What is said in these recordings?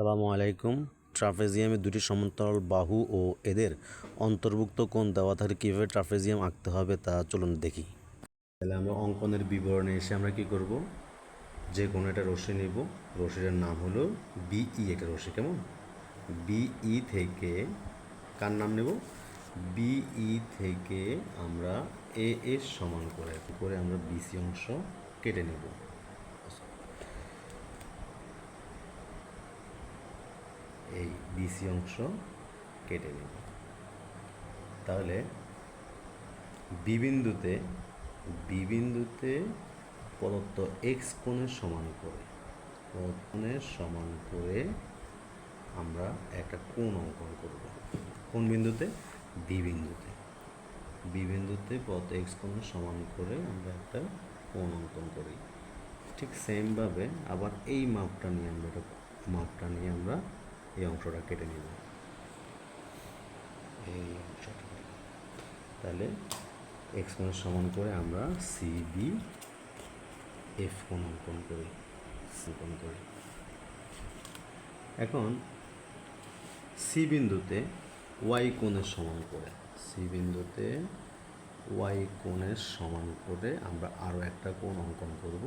সালামু আলাইকুম। ট্রাফেজিয়ামে দুটি সমান্তরাল বাহু ও এদের অন্তর্ভুক্ত কোন দেওয়া কীভাবে ট্রাফেজিয়াম আঁকতে হবে তা চলুন দেখি। তাহলে আমরা অঙ্কনের বিবরণে এসে আমরা কি করব? যে কোনো একটা রশ্মি নিব। রশ্মিটার নাম হলো বিই একটা রশ্মি, কেমন? বিই থেকে কার নাম নেব? বিই থেকে আমরা এ এর সমান করে করে আমরা বিসি অংশ কেটে নেব। এই বিসি অংশ কেটে নেব। তাহলে বি বিন্দুতে বি বিন্দুতে প্রদত্ত এক্স কোণের সমান করে কোণের সমান করে আমরা একটা কোণ অঙ্কন করব। কোন বিন্দুতে? বি বিন্দুতে। বি বিন্দুতে পথ এক্স কোণের সমান করে আমরা একটা কোণ অঙ্কন করি। ঠিক সেমভাবে আবার এই মাপটা নিয়ে আমরা মাপটা নিয়ে আমরা এই অংশটা কেটে নেব। এই অংশটা তাহলে এক্স কোণের সমান করে আমরা সি বি এফ কোণ অঙ্কন করি অঙ্কন করি। এখন সি বিন্দুতে ওয়াই কোণের সমান করে সি বিন্দুতে ওয়াই কোণের সমান করে আমরা আরও একটা কোণ অঙ্কন করব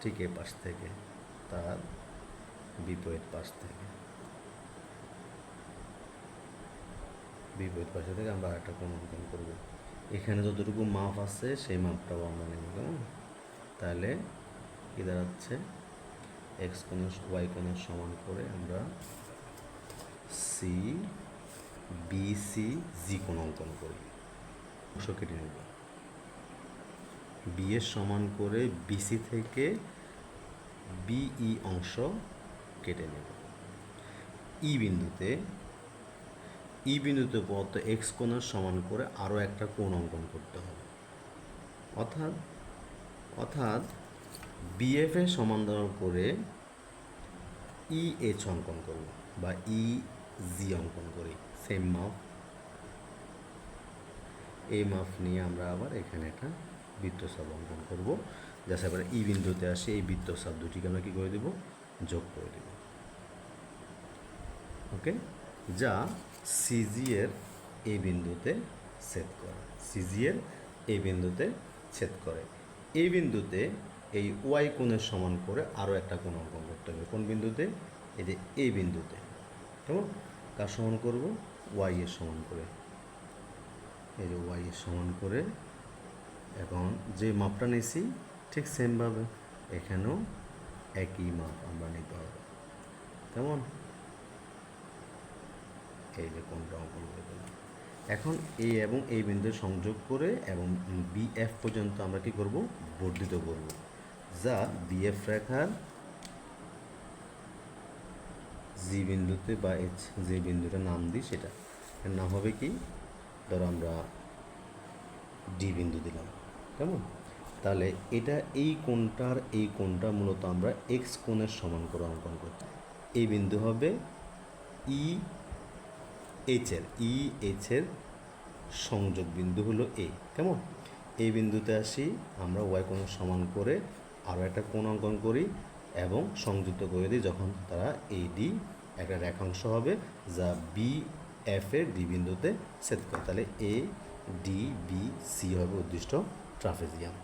ঠিক এ পাশ থেকে, তার বিপরীত পাশ থেকে। বিপরীত পাশে থেকে আমরা একটা কোণ অঙ্কন করব। এখানে যতটুকু মাপ আছে, সেই মাপটাও আমরা নেব, কেমন? তাহলে কি দাঁড়াচ্ছে? এক্স কোণের ওয়াই কোণের সমান করে আমরা সি বি সি জি কোণ অঙ্কন করি। অংশ কেটে নেব। বি এর সমান করে বিসি থেকে বিই অংশ কেটে নেব। ই বিন্দুতে ই বিন্দুতে পথ এক্স কোণের সমান করে আরও একটা কোণ অঙ্কন করতে হবে। অর্থাৎ অর্থাৎ বিএফ এর সমান্তরাল করে ই এইচ অঙ্কন করব বা ই জি অঙ্কন করি। সেম মাপ এই মাপ নিয়ে আমরা আবার এখানে একটা বৃত্তচাপ অঙ্কন করব। যাতে এবার ই বিন্দুতে আসে এই বৃত্তচাপ দুটিকে আমরা কী করে দেব? যোগ করে দেব। ওকে যা সিজি এর এই বিন্দুতে ছেদ করে, সিজি এর এই বিন্দুতে ছেদ করে। এই বিন্দুতে এই ওয়াই কোণের সমান করে আরও একটা কোণ অঙ্কন করতে হবে। কোন বিন্দুতে? এই যে এই বিন্দুতে। কেমন? কার সমান করব? ওয়াই এর সমান করে। এই যে ওয়াই এর সমান করে, এখন যে মাপটা নিয়েছি, ঠিক সেমভাবে এখানেও একই মাপ আমরা নিতে হবে। কেমন? এই যে কোনটা অঙ্কন করে দিলাম এখন এ এবং এই বিন্দু সংযোগ করে এবং বিএফ পর্যন্ত আমরা কি করব? বর্ধিত করব। যা বিএফ রেখার জি বিন্দুতে বা এইচ যে বিন্দুটা নাম দিই সেটা। নাম হবে কি? ধরো আমরা ডি বিন্দু দিলাম। কেমন? তাহলে এটা এই কোণটার এই কোণটা মূলত আমরা এক্স কোণের সমান করে অঙ্কন করতে এই বিন্দু হবে ই এইচের ই এইচের সংযোগ বিন্দু হলো এ কেমন? এই বিন্দুতে আসি, আমরা ওয়াই কোণ সমান করে আরও একটা কোণ অঙ্কন করি এবং সংযুক্ত করে দিই যখন তারা এই ডি একটা রেখাংশ হবে যা বি এফ এর ডি বিন্দুতে ছেদ করে। তাহলে এ ডি বি সি হবে উদ্দিষ্ট ট্রাফেজিয়াম